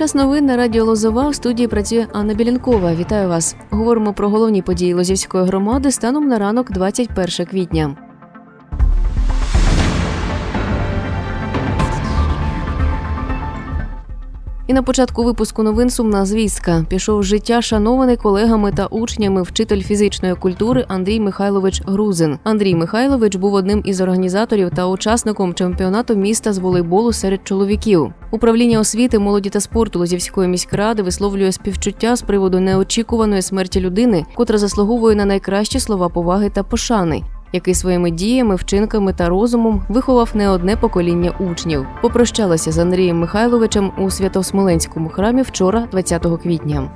Час новин на радіо Лозова в студії працює Анна Білінкова. Вітаю вас. Говоримо про головні події Лозівської громади станом на ранок 21 квітня. І на початку випуску новин сумна звістка. Пішов життя шанований колегами та учнями вчитель фізичної культури Андрій Михайлович Грузин. Андрій Михайлович був одним із організаторів та учасником чемпіонату міста з волейболу серед чоловіків. Управління освіти, молоді та спорту Лозівської міськради висловлює співчуття з приводу неочікуваної смерті людини, котра заслуговує на найкращі слова поваги та пошани який своїми діями, вчинками та розумом виховав не одне покоління учнів. Попрощалася з Андрієм Михайловичем у Свято-Смоленському храмі вчора, 20 квітня.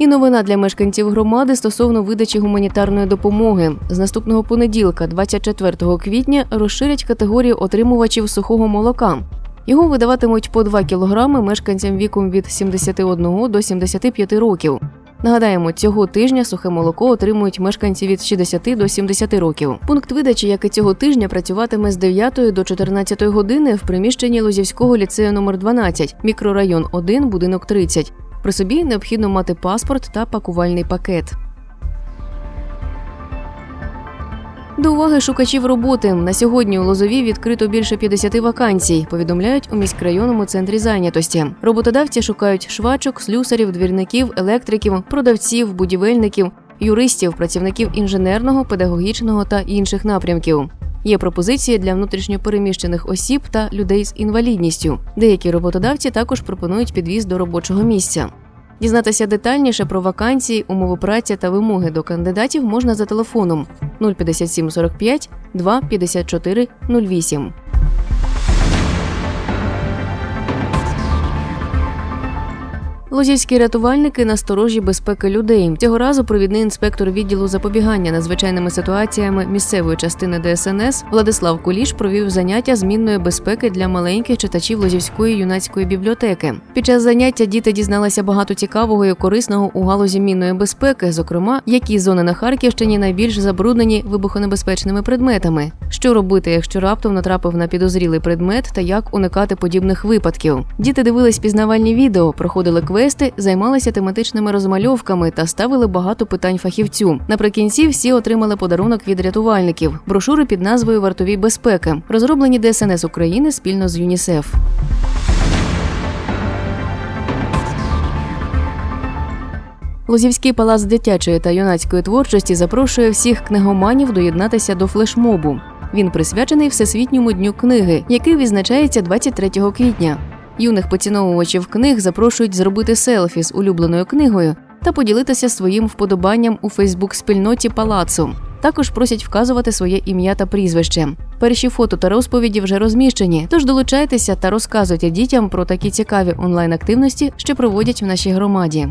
І новина для мешканців громади стосовно видачі гуманітарної допомоги. З наступного понеділка, 24 квітня, розширять категорію отримувачів сухого молока. Його видаватимуть по 2 кілограми мешканцям віком від 71 до 75 років. Нагадаємо, цього тижня сухе молоко отримують мешканці від 60 до 70 років. Пункт видачі, як і цього тижня, працюватиме з 9 до 14 години в приміщенні Лозівського ліцею номер 12 мікрорайон 1, будинок 30. При собі необхідно мати паспорт та пакувальний пакет. До уваги шукачів роботи на сьогодні у Лозові відкрито більше 50 вакансій. Повідомляють у міськрайонному центрі зайнятості. Роботодавці шукають швачок, слюсарів, двірників, електриків, продавців, будівельників, юристів, працівників інженерного, педагогічного та інших напрямків. Є пропозиції для внутрішньопереміщених осіб та людей з інвалідністю. Деякі роботодавці також пропонують підвіз до робочого місця. Дізнатися детальніше про вакансії, умови праці та вимоги до кандидатів можна за телефоном 057 45 2 54 08. Лозівські рятувальники на сторожі безпеки людей. Цього разу провідний інспектор відділу запобігання надзвичайними ситуаціями місцевої частини ДСНС Владислав Куліш провів заняття змінної безпеки для маленьких читачів Лозівської юнацької бібліотеки. Під час заняття діти дізналися багато цікавого і корисного у галузі мінної безпеки, зокрема, які зони на Харківщині найбільш забруднені вибухонебезпечними предметами, що робити, якщо раптом натрапив на підозрілий предмет, та як уникати подібних випадків. Діти дивились пізнавальні відео, проходили квести, квести займалися тематичними розмальовками та ставили багато питань фахівцю. Наприкінці всі отримали подарунок від рятувальників, брошури під назвою Вартові безпеки, розроблені ДСНС України спільно з ЮНІСЕФ. Лозівський палац дитячої та юнацької творчості запрошує всіх книгоманів доєднатися до флешмобу. Він присвячений Всесвітньому дню книги, який відзначається 23 квітня. Юних поціновувачів книг запрошують зробити селфі з улюбленою книгою та поділитися своїм вподобанням у Фейсбук-спільноті палацу. Також просять вказувати своє ім'я та прізвище. Перші фото та розповіді вже розміщені, тож долучайтеся та розказуйте дітям про такі цікаві онлайн-активності, що проводять в нашій громаді.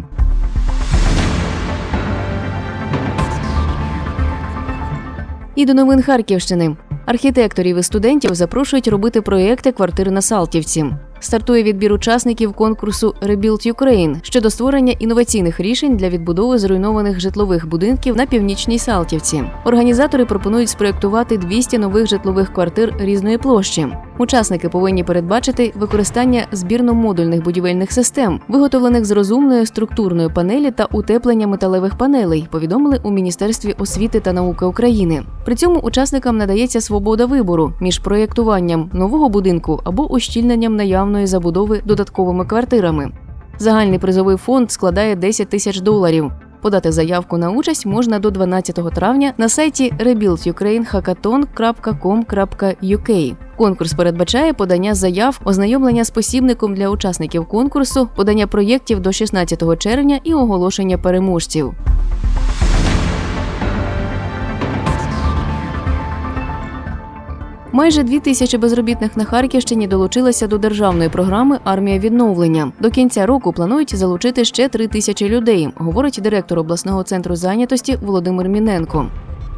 І до новин Харківщини. Архітекторів і студентів запрошують робити проєкти квартир на Салтівці. Стартує відбір учасників конкурсу Rebuild Ukraine щодо створення інноваційних рішень для відбудови зруйнованих житлових будинків на північній Салтівці. Організатори пропонують спроектувати 200 нових житлових квартир різної площі. Учасники повинні передбачити використання збірно-модульних будівельних систем, виготовлених з розумної структурної панелі та утеплення металевих панелей. Повідомили у міністерстві освіти та науки України. При цьому учасникам надається свобода вибору між проєктуванням нового будинку або ущільненням наявної забудови додатковими квартирами. Загальний призовий фонд складає 10 тисяч доларів. Подати заявку на участь можна до 12 травня на сайті rebuildukrainehackathon.com.uk. Конкурс передбачає подання заяв, ознайомлення з посібником для учасників конкурсу, подання проєктів до 16 червня і оголошення переможців. Майже дві тисячі безробітних на Харківщині долучилися до державної програми Армія відновлення. До кінця року планують залучити ще три тисячі людей, говорить директор обласного центру зайнятості Володимир Міненко.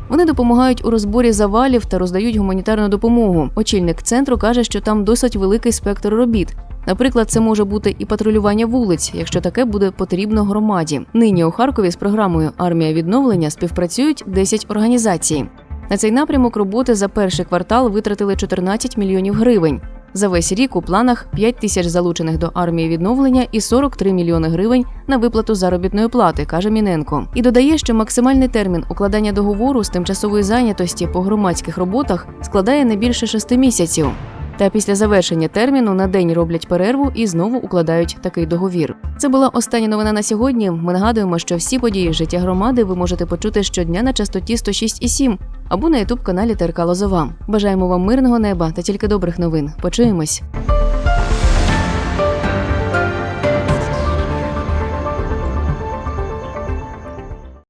Вони допомагають у розборі завалів та роздають гуманітарну допомогу. Очільник центру каже, що там досить великий спектр робіт. Наприклад, це може бути і патрулювання вулиць, якщо таке буде потрібно громаді. Нині у Харкові з програмою Армія відновлення співпрацюють 10 організацій. На цей напрямок роботи за перший квартал витратили 14 мільйонів гривень. За весь рік у планах 5 тисяч залучених до армії відновлення і 43 мільйони гривень на виплату заробітної плати, каже Міненко. І додає, що максимальний термін укладання договору з тимчасової зайнятості по громадських роботах складає не більше 6 місяців. Та після завершення терміну на день роблять перерву і знову укладають такий договір. Це була остання новина на сьогодні. Ми нагадуємо, що всі події життя громади ви можете почути щодня на частоті 106,7 або на ютуб каналі ТРК Лозова. Бажаємо вам мирного неба та тільки добрих новин. Почуємось.